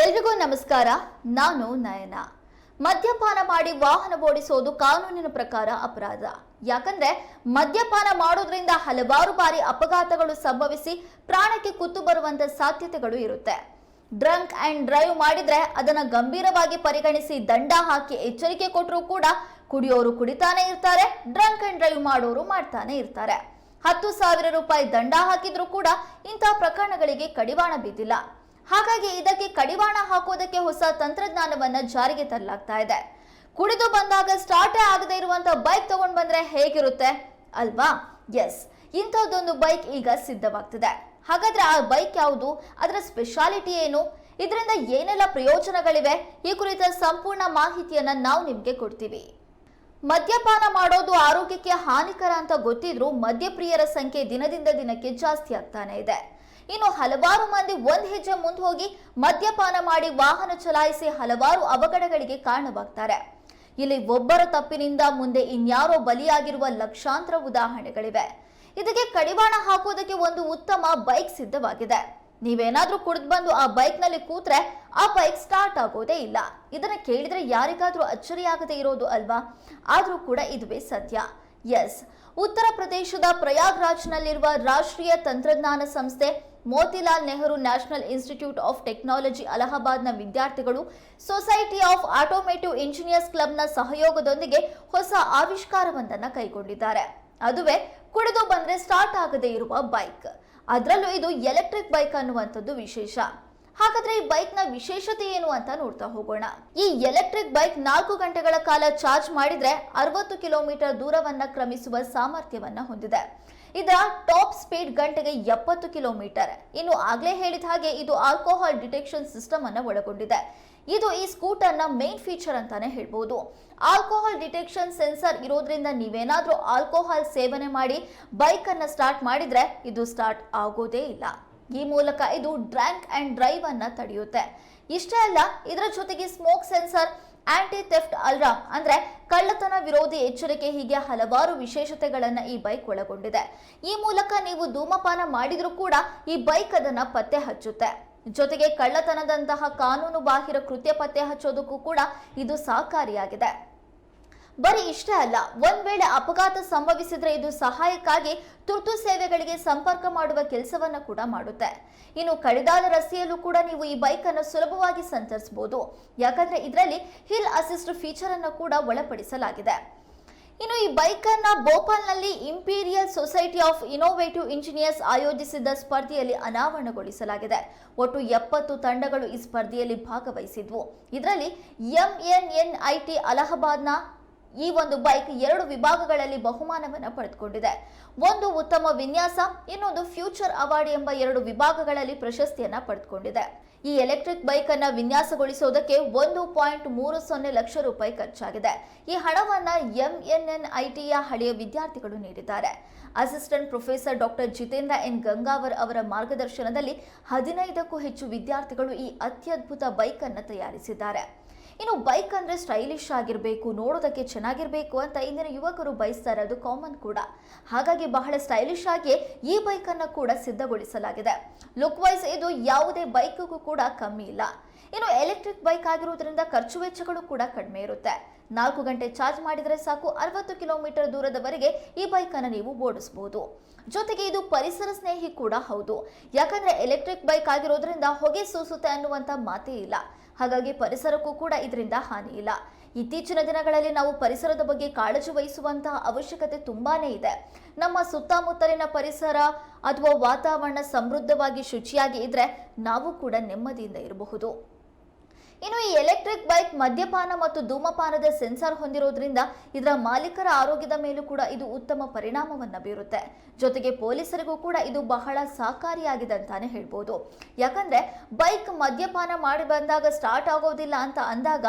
ಎಲ್ರಿಗೂ ನಮಸ್ಕಾರ. ನಾನು ನಯನ. ಮದ್ಯಪಾನ ಮಾಡಿ ವಾಹನ ಓಡಿಸೋದು ಕಾನೂನಿನ ಪ್ರಕಾರ ಅಪರಾಧ. ಯಾಕಂದ್ರೆ ಮದ್ಯಪಾನ ಮಾಡೋದ್ರಿಂದ ಹಲವಾರು ಬಾರಿ ಅಪಘಾತಗಳು ಸಂಭವಿಸಿ ಪ್ರಾಣಕ್ಕೆ ಕುತ್ತು ಬರುವಂತ ಸಾಧ್ಯತೆಗಳು ಇರುತ್ತೆ. ಡ್ರಂಕ್ ಅಂಡ್ ಡ್ರೈವ್ ಮಾಡಿದ್ರೆ ಅದನ್ನ ಗಂಭೀರವಾಗಿ ಪರಿಗಣಿಸಿ ದಂಡ ಹಾಕಿ ಎಚ್ಚರಿಕೆ ಕೊಟ್ಟರೂ ಕೂಡ ಕುಡಿಯೋರು ಕುಡಿತಾನೆ ಇರ್ತಾರೆ, ಡ್ರಂಕ್ ಅಂಡ್ ಡ್ರೈವ್ ಮಾಡೋರು ಮಾಡ್ತಾನೆ ಇರ್ತಾರೆ. ಹತ್ತು ಸಾವಿರ ರೂಪಾಯಿ ದಂಡ ಹಾಕಿದ್ರು ಕೂಡ ಇಂತಹ ಪ್ರಕರಣಗಳಿಗೆ ಕಡಿವಾಣ ಬಿದ್ದಿಲ್ಲ ಹಾಗಾಗಿ ಇದಕ್ಕೆ ಕಡಿವಾಣ ಹಾಕೋದಕ್ಕೆ ಹೊಸ ತಂತ್ರಜ್ಞಾನವನ್ನ ಜಾರಿಗೆ ತರಲಾಗ್ತಾ ಇದೆ. ಕುಡಿದು ಬಂದಾಗ ಸ್ಟಾರ್ಟೇ ಆಗದೆ ಇರುವಂತ ಬೈಕ್ ತಗೊಂಡ್ ಬಂದ್ರೆ ಹೇಗಿರುತ್ತೆ? ಅಲ್ವಾ? ಎಸ್, ಇಂಥದ್ದೊಂದು ಬೈಕ್ ಈಗ ಸಿದ್ಧವಾಗ್ತಿದೆ. ಹಾಗಾದ್ರೆ ಆ ಬೈಕ್ ಯಾವುದು? ಅದರ ಸ್ಪೆಷಾಲಿಟಿ ಏನು? ಇದರಿಂದ ಏನೆಲ್ಲ ಪ್ರಯೋಜನಗಳಿವೆ? ಈ ಕುರಿತ ಸಂಪೂರ್ಣ ಮಾಹಿತಿಯನ್ನ ನಾವು ನಿಮ್ಗೆ ಕೊಡ್ತೀವಿ. ಮದ್ಯಪಾನ ಮಾಡೋದು ಆರೋಗ್ಯಕ್ಕೆ ಹಾನಿಕರ ಅಂತ ಗೊತ್ತಿದ್ರೂ ಮದ್ಯಪ್ರಿಯರ ಸಂಖ್ಯೆ ದಿನದಿಂದ ದಿನಕ್ಕೆ ಜಾಸ್ತಿ ಆಗ್ತಾನೆ ಇದೆ. ಇನ್ನು ಹಲವಾರು ಮಂದಿ ಒಂದ್ ಹೆಜ್ಜೆ ಮುಂದೆ ಹೋಗಿ ಮದ್ಯಪಾನ ಮಾಡಿ ವಾಹನ ಚಲಾಯಿಸಿ ಹಲವಾರು ಅವಘಡಗಳಿಗೆ ಕಾರಣವಾಗ್ತಾರೆ. ಇಲ್ಲಿ ಒಬ್ಬರ ತಪ್ಪಿನಿಂದ ಮುಂದೆ ಇನ್ಯಾರೋ ಬಲಿಯಾಗಿರುವ ಲಕ್ಷಾಂತರ ಉದಾಹರಣೆಗಳಿವೆ. ಇದಕ್ಕೆ ಕಡಿವಾಣ ಹಾಕೋದಕ್ಕೆ ಒಂದು ಉತ್ತಮ ಬೈಕ್ ಸಿದ್ಧವಾಗಿದೆ. ನೀವೇನಾದ್ರೂ ಕುಡಿದು ಬಂದು ಆ ಬೈಕ್ನಲ್ಲಿ ಕೂತ್ರೆ ಆ ಬೈಕ್ ಸ್ಟಾರ್ಟ್ ಆಗೋದೇ ಇಲ್ಲ. ಇದನ್ನ ಕೇಳಿದ್ರೆ ಯಾರಿಗಾದ್ರೂ ಅಚ್ಚರಿಯಾಗದೇ ಇರೋದು ಅಲ್ವಾ? ಆದ್ರೂ ಕೂಡ ಇದುವೇ ಸತ್ಯ. ಎಸ್. ಉತ್ತರ ಪ್ರದೇಶದ ಪ್ರಯಾಗ್ರಾಜ್ನಲ್ಲಿರುವ ರಾಷ್ಟ್ರೀಯ ತಂತ್ರಜ್ಞಾನ ಸಂಸ್ಥೆ Motilal Nehru national institute of technology ಅಲಹಾಬಾದ್ನ ವಿದ್ಯಾರ್ಥಿಗಳು ಸೊಸೈಟಿ ಆಫ್ ಆಟೋಮೇಟಿವ್ ಇಂಜಿನಿಯರ್ಸ್ ಕ್ಲಬ್ನ ಸಹಯೋಗದೊಂದಿಗೆ ಹೊಸ ಆವಿಷ್ಕಾರವೊಂದನ್ನು ಕೈಗೊಂಡಿದ್ದಾರೆ. ಅದುವೇ ಕುಡಿದು ಬಂದ್ರೆ ಸ್ಟಾರ್ಟ್ ಆಗದೇ ಇರುವ ಬೈಕ್. ಅದರಲ್ಲೂ ಇದು ಎಲೆಕ್ಟ್ರಿಕ್ ಬೈಕ್ ಅನ್ನುವಂಥದ್ದು ವಿಶೇಷ. ಹಾಗಾದ್ರೆ ಈ ಬೈಕ್ನ ವಿಶೇಷತೆ ಏನು ಅಂತ ನೋಡ್ತಾ ಹೋಗೋಣ. ಈ ಎಲೆಕ್ಟ್ರಿಕ್ ಬೈಕ್ ನಾಲ್ಕು ಗಂಟೆಗಳ ಕಾಲ ಚಾರ್ಜ್ ಮಾಡಿದ್ರೆ ಅರವತ್ತು ಕಿಲೋಮೀಟರ್ ದೂರವನ್ನ ಕ್ರಮಿಸುವ ಸಾಮರ್ಥ್ಯವನ್ನ ಹೊಂದಿದೆ. ಇದರ ಟಾಪ್ ಸ್ಪೀಡ್ ಗಂಟೆಗೆ ಎಪ್ಪತ್ತು ಕಿಲೋಮೀಟರ್ ಇನ್ನು ಆಗ್ಲೇ ಹೇಳಿದ ಹಾಗೆ ಇದು ಆಲ್ಕೋಹಾಲ್ ಡಿಟೆಕ್ಷನ್ ಸಿಸ್ಟಮ್ ಅನ್ನ ಒಳಗೊಂಡಿದೆ. ಇದು ಈ ಸ್ಕೂಟರ್ನ ಮೇನ್ ಫೀಚರ್ ಅಂತಾನೆ ಹೇಳ್ಬೋದು. ಆಲ್ಕೋಹಾಲ್ ಡಿಟೆಕ್ಷನ್ ಸೆನ್ಸರ್ ಇರೋದ್ರಿಂದ ನೀವೇನಾದ್ರೂ ಆಲ್ಕೋಹಾಲ್ ಸೇವನೆ ಮಾಡಿ ಬೈಕ್ ಅನ್ನ ಸ್ಟಾರ್ಟ್ ಮಾಡಿದ್ರೆ ಇದು ಸ್ಟಾರ್ಟ್ ಆಗೋದೇ ಇಲ್ಲ. ಈ ಮೂಲಕ ಇದು ಡ್ರ್ಯಾಂಕ್ ಅಂಡ್ ಡ್ರೈವ್ ಅನ್ನ ತಡೆಯುತ್ತೆ. ಇಷ್ಟೇ ಅಲ್ಲ, ಇದರ ಜೊತೆಗೆ smoke sensor anti theft alarm ಅಂದ್ರೆ ಕಳ್ಳತನ ವಿರೋಧಿ ಎಚ್ಚರಿಕೆ ಹೀಗೆ ಹಲವಾರು ವಿಶೇಷತೆಗಳನ್ನ ಈ ಬೈಕ್ ಒಳಗೊಂಡಿದೆ. ಈ ಮೂಲಕ ನೀವು ಧೂಮಪಾನ ಮಾಡಿದರೂ ಕೂಡ ಈ ಬೈಕ್ ಅದನ್ನ ಪತ್ತೆ ಹಚ್ಚುತ್ತೆ. ಜೊತೆಗೆ ಕಳ್ಳತನದಂತಹ ಕಾನೂನು ಬಾಹಿರ ಕೃತ್ಯ ಪತ್ತೆ ಹಚ್ಚೋದಕ್ಕೂ ಕೂಡ ಇದು ಸಹಕಾರಿಯಾಗಿದೆ. ಬರೀ ಇಷ್ಟೇ ಅಲ್ಲ, ಒಂದ್ ವೇಳೆ ಅಪಘಾತ ಸಂಭವಿಸಿದ್ರೆ ಇದು ಸಹಾಯಕ್ಕಾಗಿ ತುರ್ತು ಸೇವೆಗಳಿಗೆ ಸಂಪರ್ಕ ಮಾಡುವ ಕೆಲಸವನ್ನ ಕೂಡ ಮಾಡುತ್ತೆ. ಇನ್ನು ಕಡಿದಾದ ರಸ್ತೆಯಲ್ಲೂ ಕೂಡ ನೀವು ಈ ಬೈಕ್ ಅನ್ನು ಸುಲಭವಾಗಿ ಸಂಚರಿಸಬಹುದು. ಯಾಕಂದ್ರೆ ಇದರಲ್ಲಿ ಹಿಲ್ ಅಸಿಸ್ಟ್ ಫೀಚರ್ ಅನ್ನು ಕೂಡ ಒಳಪಡಿಸಲಾಗಿದೆ. ಇನ್ನು ಈ ಬೈಕ್ ಅನ್ನ ಭೋಪಾಲ್ನಲ್ಲಿ Imperial Society of Innovative Engineers ಆಯೋಜಿಸಿದ್ದ ಸ್ಪರ್ಧೆಯಲ್ಲಿ ಅನಾವರಣಗೊಳಿಸಲಾಗಿದೆ. ಒಟ್ಟು ಎಪ್ಪತ್ತು ತಂಡಗಳು ಈ ಸ್ಪರ್ಧೆಯಲ್ಲಿ ಭಾಗವಹಿಸಿದ್ವು. ಇದರಲ್ಲಿ ಎಂಎನ್ಎನ್ಐಟಿ ಅಲಹಾಬಾದ್ನ ಈ ಒಂದು ಬೈಕ್ ಎರಡು ವಿಭಾಗಗಳಲ್ಲಿ ಬಹುಮಾನವನ್ನು ಪಡೆದುಕೊಂಡಿದೆ. ಒಂದು ಉತ್ತಮ ವಿನ್ಯಾಸ, ಇನ್ನೊಂದು ಫ್ಯೂಚರ್ ಅವಾರ್ಡ್ ಎಂಬ ಎರಡು ವಿಭಾಗಗಳಲ್ಲಿ ಪ್ರಶಸ್ತಿಯನ್ನ ಪಡೆದುಕೊಂಡಿದೆ. ಈ ಎಲೆಕ್ಟ್ರಿಕ್ ಬೈಕ್ ಅನ್ನ ವಿನ್ಯಾಸಗೊಳಿಸೋದಕ್ಕೆ ಒಂದು ಪಾಯಿಂಟ್ ಮೂರು ಸೊನ್ನೆ ಲಕ್ಷ ರೂಪಾಯಿ ಖರ್ಚಾಗಿದೆ. ಈ ಹಣವನ್ನ ಎಂಎನ್ಎನ್ಐಟಿಯ ಹಳೆಯ ವಿದ್ಯಾರ್ಥಿಗಳು ನೀಡಿದ್ದಾರೆ. Assistant professor doctor Jitendra N. Gangavar ಅವರ ಮಾರ್ಗದರ್ಶನದಲ್ಲಿ ಹದಿನೈದಕ್ಕೂ ಹೆಚ್ಚು ವಿದ್ಯಾರ್ಥಿಗಳು ಈ ಅತ್ಯದ್ಭುತ ಬೈಕ್ ಅನ್ನ ತಯಾರಿಸಿದ್ದಾರೆ. ಇನ್ನು ಬೈಕ್ ಅಂದರೆ ಸ್ಟೈಲಿಶ್ ಆಗಿರಬೇಕು, ನೋಡೋದಕ್ಕೆ ಚೆನ್ನಾಗಿರಬೇಕು ಅಂತ ಇಂದಿನ ಯುವಕರು ಬಯಸ್ತಾರೆ ಅದು ಕಾಮನ್ ಕೂಡ. ಹಾಗಾಗಿ ಬಹಳ ಸ್ಟೈಲಿಶ್ ಆಗಿ ಈ ಬೈಕನ್ನು ಕೂಡ ಸಿದ್ಧಗೊಳಿಸಲಾಗಿದೆ. ಲುಕ್ ವೈಸ್ ಇದು ಯಾವುದೇ ಬೈಕ್ಗೂ ಕೂಡ ಕಮ್ಮಿ ಇಲ್ಲ. ಇನ್ನು ಎಲೆಕ್ಟ್ರಿಕ್ ಬೈಕ್ ಆಗಿರುವುದರಿಂದ ಖರ್ಚು ವೆಚ್ಚಗಳು ಕೂಡ ಕಡಿಮೆ ಇರುತ್ತೆ. ನಾಲ್ಕು ಗಂಟೆ ಚಾರ್ಜ್ ಮಾಡಿದರೆ ಸಾಕು, ಅರವತ್ತು ಕಿಲೋಮೀಟರ್ ದೂರದವರೆಗೆ ಈ ಬೈಕನ್ನು ನೀವು ಓಡಿಸಬಹುದು ಜೊತೆಗೆ ಇದು ಪರಿಸರ ಸ್ನೇಹಿ ಕೂಡ ಹೌದು. ಯಾಕಂದ್ರೆ ಎಲೆಕ್ಟ್ರಿಕ್ ಬೈಕ್ ಆಗಿರೋದ್ರಿಂದ ಹೊಗೆ ಸೂಸುತ್ತೆ ಅನ್ನುವಂತ ಮಾತೇ ಇಲ್ಲ. ಹಾಗಾಗಿ ಪರಿಸರಕ್ಕೂ ಕೂಡ ಇದರಿಂದ ಹಾನಿ ಇಲ್ಲ. ಇತ್ತೀಚಿನ ದಿನಗಳಲ್ಲಿ ನಾವು ಪರಿಸರದ ಬಗ್ಗೆ ಕಾಳಜಿ ವಹಿಸುವಂತಹ ಅವಶ್ಯಕತೆ ತುಂಬಾನೇ ಇದೆ. ನಮ್ಮ ಸುತ್ತಮುತ್ತಲಿನ ಪರಿಸರ ಅಥವಾ ವಾತಾವರಣ ಸಮೃದ್ಧವಾಗಿ ಶುಚಿಯಾಗಿ ಇದ್ರೆ ನಾವು ಕೂಡ ನೆಮ್ಮದಿಯಿಂದ ಇರಬಹುದು. ಇನ್ನು ಈ ಎಲೆಕ್ಟ್ರಿಕ್ ಬೈಕ್ ಮದ್ಯಪಾನ ಮತ್ತು ಧೂಮಪಾನದ ಸೆನ್ಸಾರ್ ಹೊಂದಿರೋದ್ರಿಂದ ಇದರ ಮಾಲೀಕರ ಆರೋಗ್ಯದ ಮೇಲೂ ಕೂಡ ಇದು ಉತ್ತಮ ಪರಿಣಾಮವನ್ನು ಬೀರುತ್ತೆ. ಜೊತೆಗೆ ಪೊಲೀಸರಿಗೂ ಕೂಡ ಇದು ಬಹಳ ಸಹಕಾರಿಯಾಗಿದೆ ಅಂತಾನೆ ಹೇಳ್ಬೋದು. ಯಾಕಂದ್ರೆ ಬೈಕ್ ಮದ್ಯಪಾನ ಮಾಡಿ ಬಂದಾಗ ಸ್ಟಾರ್ಟ್ ಆಗೋದಿಲ್ಲ ಅಂತ ಅಂದಾಗ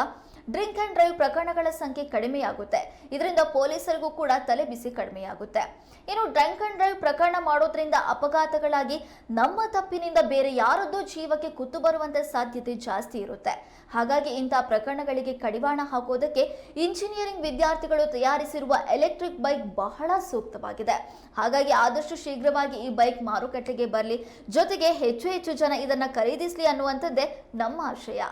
ಡ್ರಿಂಕ್ ಅಂಡ್ ಡ್ರೈವ್ ಪ್ರಕರಣಗಳ ಸಂಖ್ಯೆ ಕಡಿಮೆಯಾಗುತ್ತೆ. ಇದರಿಂದ ಪೊಲೀಸರಿಗೂ ಕೂಡ ತಲೆ ಬಿಸಿ ಕಡಿಮೆಯಾಗುತ್ತೆ. ಇನ್ನು ಡ್ರಂಕ್ ಅಂಡ್ ಡ್ರೈವ್ ಪ್ರಕರಣ ಮಾಡೋದ್ರಿಂದ ಅಪಘಾತಗಳಾಗಿ ನಮ್ಮ ತಪ್ಪಿನಿಂದ ಬೇರೆ ಯಾರದ್ದೋ ಜೀವಕ್ಕೆ ಕುತ್ತು ಬರುವಂತ ಸಾಧ್ಯತೆ ಜಾಸ್ತಿ ಇರುತ್ತೆ. ಹಾಗಾಗಿ ಇಂತಹ ಪ್ರಕರಣಗಳಿಗೆ ಕಡಿವಾಣ ಹಾಕೋದಕ್ಕೆ ಇಂಜಿನಿಯರಿಂಗ್ ವಿದ್ಯಾರ್ಥಿಗಳು ತಯಾರಿಸಿರುವ ಎಲೆಕ್ಟ್ರಿಕ್ ಬೈಕ್ ಬಹಳ ಸೂಕ್ತವಾಗಿದೆ. ಹಾಗಾಗಿ ಆದಷ್ಟು ಶೀಘ್ರವಾಗಿ ಈ ಬೈಕ್ ಮಾರುಕಟ್ಟೆಗೆ ಬರಲಿ. ಜೊತೆಗೆ ಹೆಚ್ಚು ಹೆಚ್ಚು ಜನ ಇದನ್ನ ಖರೀದಿಸಲಿ ಅನ್ನುವಂಥದ್ದೇ ನಮ್ಮ ಆಶಯ.